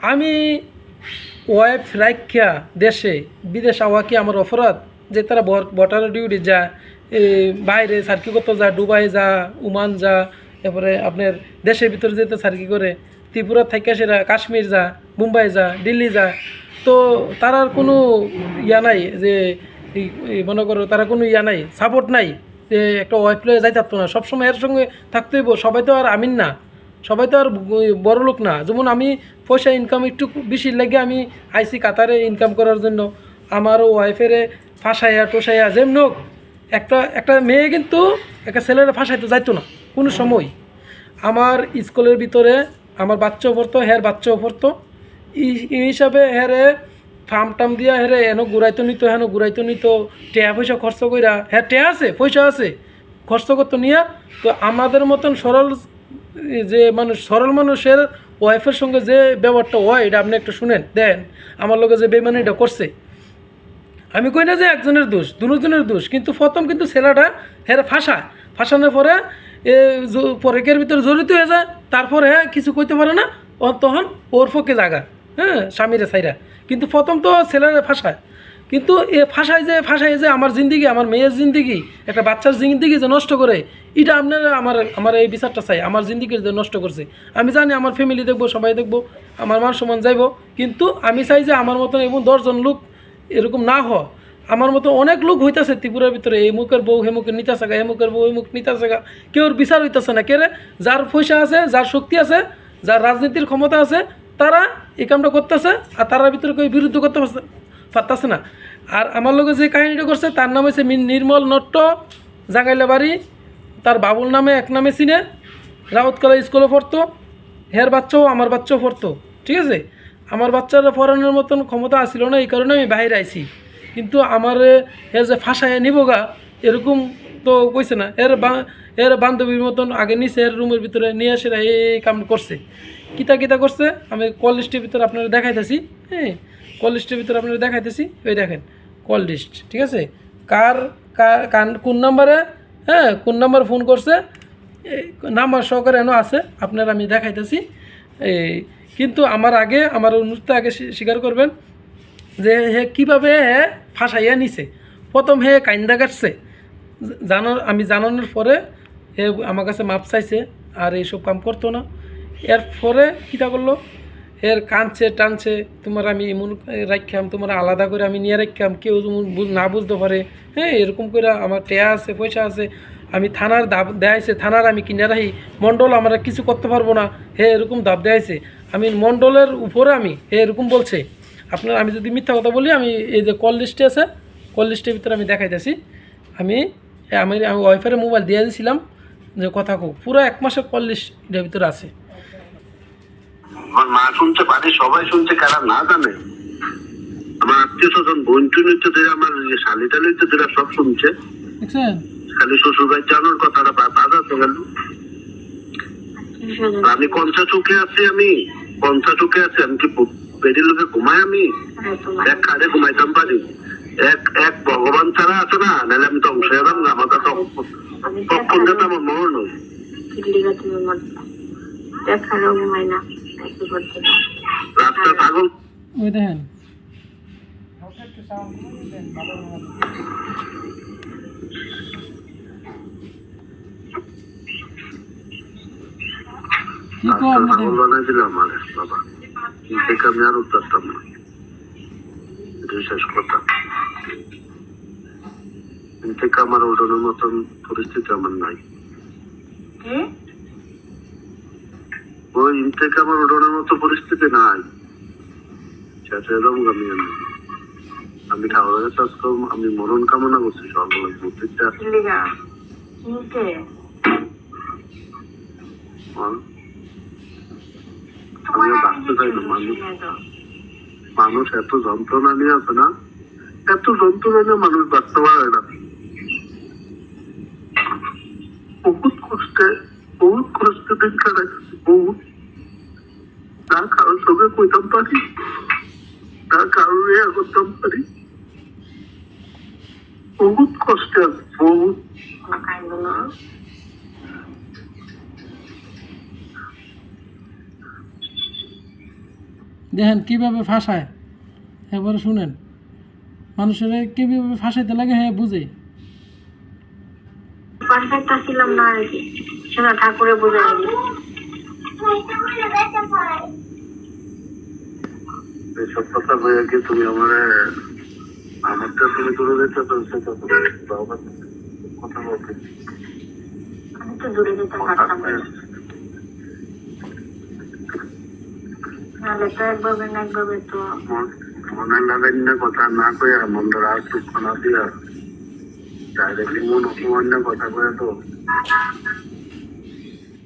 আমি ওয়াইফ রাখিয়া দেশে বিদেশ আওয়া কি আমার অপরাধ? যে তারা বটার ডিউটি যা বাইরে সার্কি করতে যা, দুবাই যা, উমান যা, এরপরে আপনার দেশের ভিতরে যেতে সার্কি করে, ত্রিপুরা থেকে সেরা কাশ্মীর যা, মুম্বাই যা, দিল্লি যা, তো তারার কোনো ইয়া নাই যে মনে করো তারা কোনো ইয়া নাই সাপোর্ট নাই, যে একটা ওয়াইফ লয়ে যাই থাকতো না। সবসময় এর সঙ্গে থাকতেই সবাই তো আর আমিন না। সবাই তো আর বড় লোক না। যেমন আমি পয়সা ইনকাম একটু বেশি লাগে, আমি আইসি কাতারে ইনকাম করার জন্য। আমার ওয়াইফেরে ফাঁসাইয়া টোসাইয়া যেমন হোক, একটা একটা মেয়ে কিন্তু একটা ছেলেরা ফাঁসাইতে যাইতো না, কোনো সময় আমার স্কুলের ভিতরে আমার বাচ্চাও পড়তো হ্যার বাচ্চাও পড়তো। এই হিসাবে হ্যারে ফার্ম টাম দিয়া হেরে এনো ঘুরাইতো নিত, হেন ঘুরাইতো নিত। টেয়া পয়সা খরচ কইরা হ্যাঁ টেয়া আছে, পয়সা আছে। খরচ করতো নিয়া। তো আমাদের মতন সরল যে মানুষ সরল মানুষের ওয়াইফের সঙ্গে যে ব্যবহারটা হয়, এটা আপনি একটু শুনেন। দেন, আমার লোকে যে বেমানিটা করছে। আমি কই না যে একজনের দোষ, দুজনের দোষ, কিন্তু প্রথম কিন্তু ছেলেটা হেরে ফাঁসা ফাঁসানোর পরে এ পরেকের ভিতরে জড়িত হয়ে যায়। তারপরে কিছু কইতে পারে না তখন ওর পক্ষে জাগা। হ্যাঁ স্বামীরা সাইরা কিন্তু প্রথম তো ছেলেরা ফাঁসায়। কিন্তু এ ফাঁসায় যে ফাঁসায় যে আমার জিন্দিগি, আমার মেয়ের জিন্দিগি, একটা বাচ্চার জিন্দিগি যে নষ্ট করে, এটা আপনারা আমার আমার এই বিচারটা চাই, আমার জিন্দিগির যে নষ্ট করছে। আমি জানি আমার ফ্যামিলি দেখব, সবাই দেখব, আমার মান সমান যাইব, কিন্তু আমি চাই যে আমার মতন এবং দশজন লোক এরকম না হ আমার মতো অনেক লোক হইতাছে ত্রিপুরার ভিতরে, এই মুখের বউ নিতাছে গা, হে মুখের বউ এই মুখ নিতাছে গা। কেউর বিচার হইতাছে না। কেরে যার পয়সা আছে, যার শক্তি আছে, যার রাজনীতির ক্ষমতা আছে, তারা এই কামটা করতেছে, আর তারার ভিতরে কেউ বিরুদ্ধ করতে পারছে- পারতাছে না। আর আমার লোকে যে কাহিনীটা করছে, তার নাম মিন- নির্মল নট্ট জাঙ্গাইলা বাড়ি তার বাবুল নামে এক নামে চিনে রাউতকলা স্কুলে পড়তো, হের বাচ্চাও আমার বাচ্চাও পড়তো, ঠিক আছে? আমার বাচ্চারা পড়ানোর মতন ক্ষমতা আসছিল না, এই কারণে আমি বাইরে আইছি। কিন্তু আমার এর যে ফাঁসায় নিবগা এরকম তো কইছে না। এর বা- এর বান্ধবীর মতন আগে নিচে এর রুমের ভিতরে নিয়ে আসে এই কাম করছে। কিতা কিতা করছে? আমি কলেজটির ভিতরে আপনারা দেখাইতেছি হ্যাঁ? কল লিস্টের ভিতরে আপনারা দেখাইতেছি। ওই দেখেন কল লিস্ট ঠিক আছে? কার কার কান- নাম্বারে হ্যাঁ কোন নাম্বার ফোন করছে? নাম্বার সহকারে এনে আছে, আপনার আমি দেখাইতেছি। এই, কিন্তু আমার আগে, আমার অনুরোধটা আগে স্বীকার করবেন যে হে কীভাবে হে ফাঁসাইয়া নিছে? প্রথম হে কাইন্দা কাটছে। জানার আমি জানানোর পরে হে আমার কাছে মাপ চাইছে, আর এইসব কাম করতো না। এর পরে কীটা করল? এর কানছে টানছে, তোমার আমি এমন রাখাম তোমার আলাদা করে আমি নিয়ে রাখাম কেউ না বুঝতে পারে। হ্যাঁ এরকম করে আমার টেয়া আছে, পয়সা আছে। আমি থানার দাব দেয়াইছে, থানার আমি কিনে রাখি, মণ্ডল আমরা কিছু করতে পারব না। হে, এরকম দাব দেয়াইছে। আমি মণ্ডলের উপরে আমি, হে, এরকম বলছে। আপনার আমি যদি মিথ্যা কথা বলি, আমি এই যে কল লিস্টে আছে, কল লিস্টের ভিতরে আমি দেখাই দেখাইতেছি। আমি আমি আমি ওয়াইফাইয়ের মোবাইল দিয়ে দিয়েছিলাম যে কথা কো পুরো এক মাসের কল লিস্ট এটার ভিতরে আছে। আমার মা শুনছে বাড়ির সবাই শুনছে কারা না জানে। আমার আত্মীয় স্বজন বোন টুনিতে ধরে আমার যে শালি টালিতে ধরে সব শুনছে। খালি শ্বশুর ভাই জানোর কথাটা বাধা তো গেল। আমি কঞ্চা চোখে আছি আমি কঞ্চা চোখে আছি আমি কি বেডি লোকে ঘুমাই আমি? এক খাড়ে ঘুমাইতাম পারি। এক এক ভগবান ছাড়া আছে না নাহলে আমি তো অংশ এলাম না আমার তো তখন যেতে আমার মরণ হয়। দেখারও ঘুমাই না। রাস্তা পাগল। ওই দেখেন। কি কো আপনি বানাই দিল আমার বাবা। থেকে আমি আর উঠতাম না। শেষ আমার মতন পরিস্থিতি আমার নাই। ওই ইন থেকে আমার ওঠানোর মতো পরিস্থিতি নাই। সেটা এরকম আমি আমি আমি ঠাকুরের করব আমি মরণ কামনা করছি সর্বদা প্রত্যেকটা বাঁচতে চাই না মানুষ। মানুষ এত যন্ত্রণা নিয়ে আছে না? এত যন্ত্রণা নিয়ে মানুষ বাঁচতে পারে না। বহুত কষ্টে বহুত কষ্টে দিন কাটাইছি বহুত সঙ্গে কইতাম পারি কারোর ইয়ে করতাম পারি বহুত কষ্টে আছে বহুত। দেখেন কীভাবে ফাঁসায়? এবারে শুনেন। মানুষের কীভাবে ফাঁসাইতে লাগে হ্যাঁ বুঝে। পারফেক্ট ছিলাম না আর কি। সেটা ঠাকুরে দিই এইসব কথা হয়ে কি তুমি আমার আমার তো তুমি দূরে যেতে তো সেটা কথা বলতে। আমি তো দূরে যেতে পারতাম না। নাহলে তো একভাবে না একভাবে তো মনে লাগাই না কথা না কইয়া মন রাত দুঃখ না দিয়া। ডাইরেক্টলি মন অপমান না কথা কয়ে তো